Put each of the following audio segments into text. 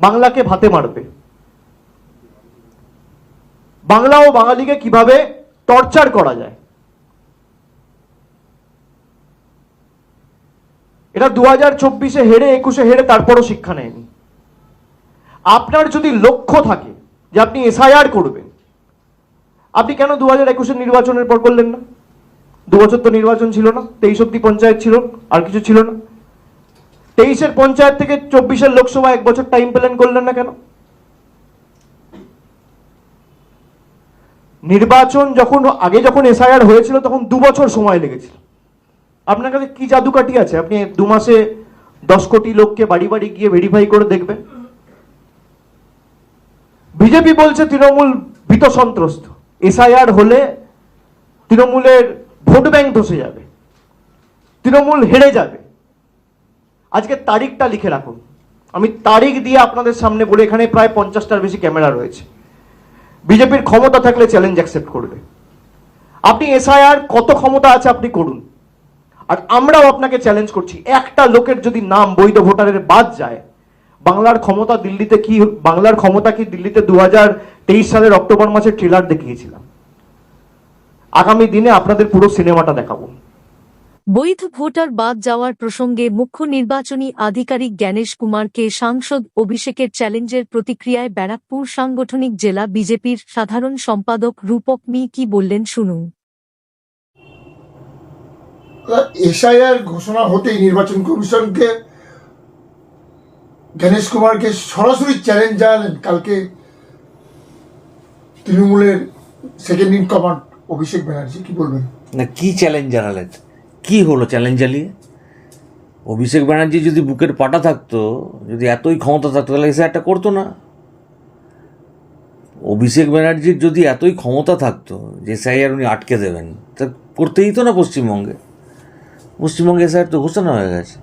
বাংলাকে ভাতে মারবে বাংলা ও বাঙালিকে কীভাবে টর্চার করা যায়? এটা দু হাজার চব্বিশে হেরে একুশে হেরে তারপরও শিক্ষা নেয়নি। আপনার যদি লক্ষ্য থাকে যে আপনি এসআইআর করবেন, আপনি কেন দু হাজার একুশের নির্বাচনের পর করলেন না? দু বছর তো নির্বাচন ছিল না, তেইশ অব্দি পঞ্চায়েত ছিল, আর কিছু ছিল না। তেইশের পঞ্চায়েত থেকে চব্বিশের লোকসভা এক বছর টাইম প্ল্যান করলেন না কেন? নির্বাচন যখন, আগে যখন এসআইআর হয়েছিল, তখন দু বছর সময় লেগেছিল। আপনার কাছে কি জাদুকাঠি আছে? আপনি দু মাসে দশ কোটি লোককে বাড়ি বাড়ি গিয়ে ভেরিফাই করে দেখবেন। বিজেপি বলছে তৃণমূল ভীত সন্ত্রস্ত। এসআইআর হলে তৃণমূলের ভোট ব্যাংক ধসে যাবে। তৃণমূল হেরে যাবে। আজকে তারিখটা লিখে রাখুন। আমি তারিখ দিয়ে আপনাদের সামনে বলে এখানে প্রায় পঞ্চাশটার বেশি ক্যামেরা রয়েছে। বিজেপির ক্ষমতা থাকলে চ্যালেঞ্জ অ্যাকসেপ্ট করবে। আপনি এসআইআর কত ক্ষমতা আছে আপনি করুন। আর আমরাও আপনাকে চ্যালেঞ্জ করছি। একটা লোকের যদি নাম বৈধ ভোটারের বাদ যায়, বাংলার ক্ষমতা দিল্লিতে কি, বাংলার ক্ষমতা কি দিল্লিতে দু সালের অক্টোবর মাসে ট্রেলার দেখিয়েছিলাম। আগামী দিনে আপনাদের পুরো সিনেমাটা দেখাবো। বৈধ ভোটার বাদ যাওয়ার প্রসঙ্গে মুখ্য নির্বাচনী আধিকারিক জ্ঞানেশ কুমারকে সাংসদ অভিষেকের চ্যালেঞ্জের প্রতিক্রিয়ায় ব্যারাকপুর সাংগঠনিক জেলা বিজেপির সাধারণ সম্পাদক রূপক মি কি বললেন শুনুন। এসআইআর ঘোষণা হতেই নির্বাচন কমিশনকে গণেশ কুমারকে সরাসরি চ্যালেঞ্জ জানালেন। কালকে তৃণমূলের second in command Abhishek Banerjee কি বলবেন? না কি চ্যালেঞ্জ জানালেন? কি হলো চ্যালেঞ্জ জ্বালিয়ে অভিষেক ব্যানার্জি যদি বুকের পাটা থাকতো, যদি এতই ক্ষমতা থাকতো, তাহলে এসে একটা করতো না। অভিষেক ব্যানার্জির যদি এতই ক্ষমতা থাকতো, যে এসআইআর উনি আটকে দেবেন, তা করতেই তো না পশ্চিমবঙ্গে। পশ্চিমবঙ্গে এসআইআর তো ঘোষণা হয়ে গেছে।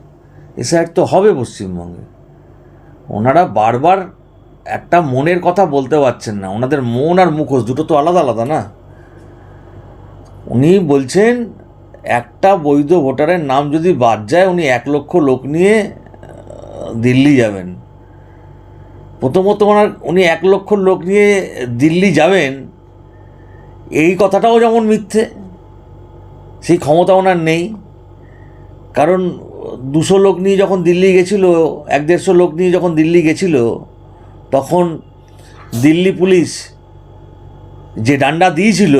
এসআইআর তো হবে পশ্চিমবঙ্গে। ওনারা বারবার একটা মনের কথা বলতে পারছেন না। ওনাদের মন আর মুখোশ দুটো তো আলাদা আলাদা না। উনি বলছেন একটা বৈধ ভোটারের নাম যদি বাদ যায়, উনি এক লক্ষ লোক নিয়ে দিল্লি যাবেন। প্রথমত ওনার, উনি এক লক্ষ লোক নিয়ে দিল্লি যাবেন, এই কথাটাও যেমন মিথ্যে, সেই ক্ষমতা ওনার নেই। কারণ দুশো লোক নিয়ে যখন দিল্লি গেছিল, এক দেড়শো লোক নিয়ে যখন দিল্লি গেছিল, তখন দিল্লি পুলিশ যে ডান্ডা দিয়েছিল,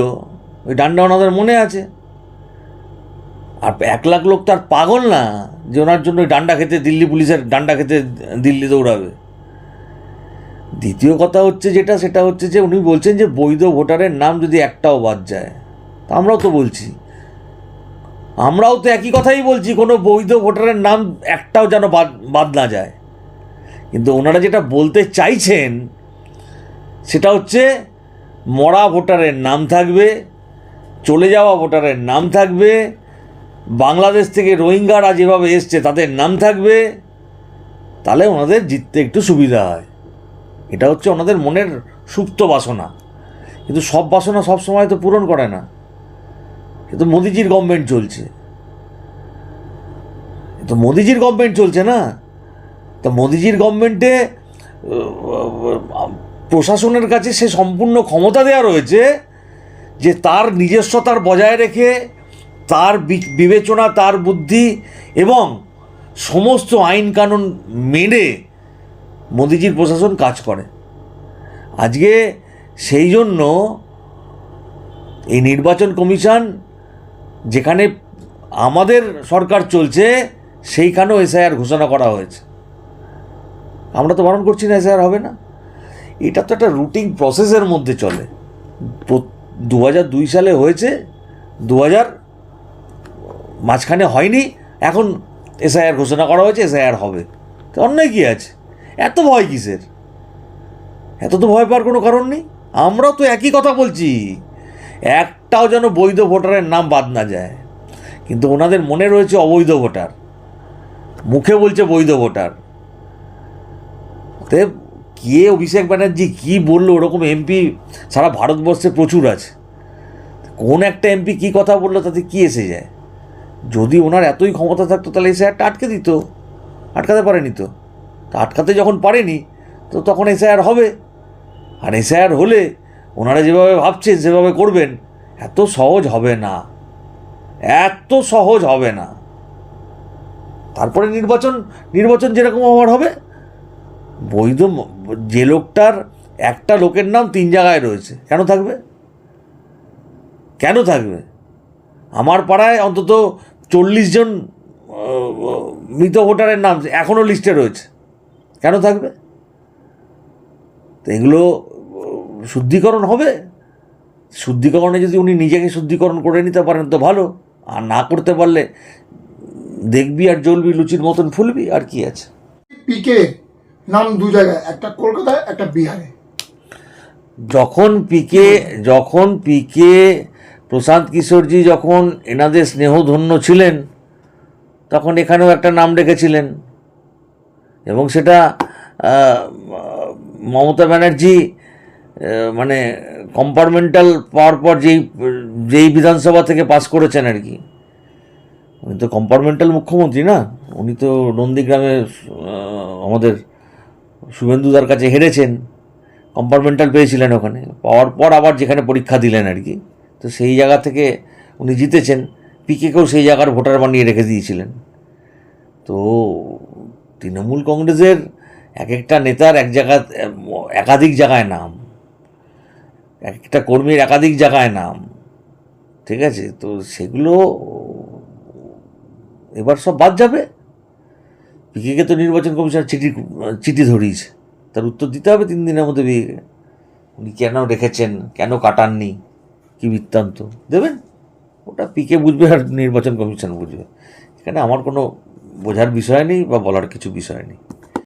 ওই ডান্ডা ওনাদের মনে আছে? আর এক লাখ লোক তো আর পাগল না যে ওনার জন্য ডান্ডা খেতে দিল্লি পুলিশের ডান্ডা খেতে দিল্লি দৌড়াবে দ্বিতীয় কথা হচ্ছে যেটা, সেটা হচ্ছে যে উনি বলছেন যে বৈধ ভোটারের নাম যদি একটাও বাদ যায় আমরাও তো বলছি। আমরাও তো একই কথাই বলছি, কোনো বৈধ ভোটারের নাম একটাও যেন বাদ বাদ না যায়। কিন্তু ওনারা যেটা বলতে চাইছেন, সেটা হচ্ছে মরা ভোটারের নাম থাকবে, চলে যাওয়া ভোটারের নাম থাকবে বাংলাদেশ থেকে রোহিঙ্গারা যেভাবে এসছে, তাদের নাম থাকবে, তাহলে ওনাদের জিততে একটু সুবিধা হয়। এটা হচ্ছে ওনাদের মনের সুপ্ত বাসনা। কিন্তু সব বাসনা সব সময় তো পূরণ করে না। কিন্তু মোদিজির গভর্নমেন্ট চলছে। তো মোদিজির গভর্নমেন্ট চলছে না? তা মোদিজির গভর্নমেন্টে প্রশাসনের কাছে সে সম্পূর্ণ ক্ষমতা দেওয়া রয়েছে যে তার নিজস্বতার বজায় রেখে তার বিবেচনা, তার বুদ্ধি এবং সমস্ত আইন কানুন মেনে মোদিজির প্রশাসন কাজ করে। আজকে সেই জন্য এই নির্বাচন কমিশন যেখানে আমাদের সরকার চলছে, সেইখানেও এসআইআর ঘোষণা করা হয়েছে। আমরা তো বারণ করছি না এসআইআর হবে না। এটা তো একটা রুটিন প্রসেসের মধ্যে চলে। দু হাজার দুই সালে হয়েছে দু হাজার মাঝখানে হয়নি, এখন এসআইআর ঘোষণা করা হয়েছে এসআইআর হবে। তো অন্যায় কী আছে? এত ভয় কিসের? এত তো ভয় পাওয়ার কোনো কারণ নেই? আমরাও তো একই কথা বলছি। একটাও যেন বৈধ ভোটারের নাম বাদ না যায়। কিন্তু ওনাদের মনে রয়েছে অবৈধ ভোটার। মুখে বলছে বৈধ ভোটার। তে কে অভিষেক ব্যানার্জি কি বলল, ওরকম এমপি সারা ভারতবর্ষে প্রচুর আছে। কোন একটা এমপি কি কথা বলল, তাতে কী এসে যায়? যদি ওনার এতই ক্ষমতা থাকতো, তাহলে এসে একটা আটকে দিত, আটকাতে পারেনি তো। আটকাতে যখন পারেনি, তো তখন এসআইআর হবে। আর এসআইআর হলে ওনারা যেভাবে ভাবছেন, সেভাবে করবেন, এত সহজ হবে না। এত সহজ হবে না। তারপরে নির্বাচন নির্বাচন যেরকম আমার হবে, বৈধ যে লোকটার একটা লোকের নাম তিন জায়গায় রয়েছে, কেন থাকবে? কেন থাকবে? আমার পাড়ায় অন্তত চল্লিশ জন মৃত ভোটারের নাম এখনও লিস্টে রয়েছে। কেন থাকবে? তো এগুলো শুদ্ধিকরণ হবে। শুদ্ধিকরণে যদি উনি নিজেকে শুদ্ধিকরণ করে নিতে পারেন তো ভালো। আর না করতে পারলে দেখবি আর জ্বলবি লুচির মতন ফুলবি আর কি আছে? পিকে নাম দু জায়গায় একটা কলকাতায় একটা বিহারে। যখন পিকে যখন পিকে প্রশান্ত কিশোরজি যখন এনাদের স্নেহধন্য ছিলেন, তখন এখানেও একটা নাম রেখেছিলেন। এবং সেটা মমতা ব্যানার্জি মানে কম্পার্টমেন্টাল পাওয়ার পর যেই যেই বিধানসভা থেকে পাস করেছেন আর কি। উনি তো কম্পার্টমেন্টাল মুখ্যমন্ত্রী না? উনি তো নন্দীগ্রামে আমাদের শুভেন্দুদার কাছে হেরেছেন। কম্পার্টমেন্টাল পেয়েছিলেন ওখানে। পাওয়ার পর আবার যেখানে পরীক্ষা দিলেন আর কি। তো সেই জায়গা থেকে উনি জিতেছেন। পিকেকেও সেই জায়গার ভোটার বানিয়ে রেখে দিয়েছিলেন। তো তৃণমূল কংগ্রেসের এক একটা নেতার এক জায়গা, একাধিক জায়গায় নাম। এক একটা কর্মীর একাধিক জায়গায় নাম। ঠিক আছে? তো সেগুলো এবার সব বাদ যাবে। পিকেকে তো নির্বাচন কমিশন চিঠি চিঠি ধরিয়েছে। তার উত্তর দিতে হবে তিন দিনের মধ্যে বিয়ে উনি কেন রেখেছেন? কেন কাটাননি? কি বৃত্তান্ত? দেবেন? ওটা পিকে বুঝবে আর নির্বাচন কমিশন বুঝবে। এখানে আমার কোনো বোঝার বিষয় নেই বা বলার কিছু বিষয় নেই।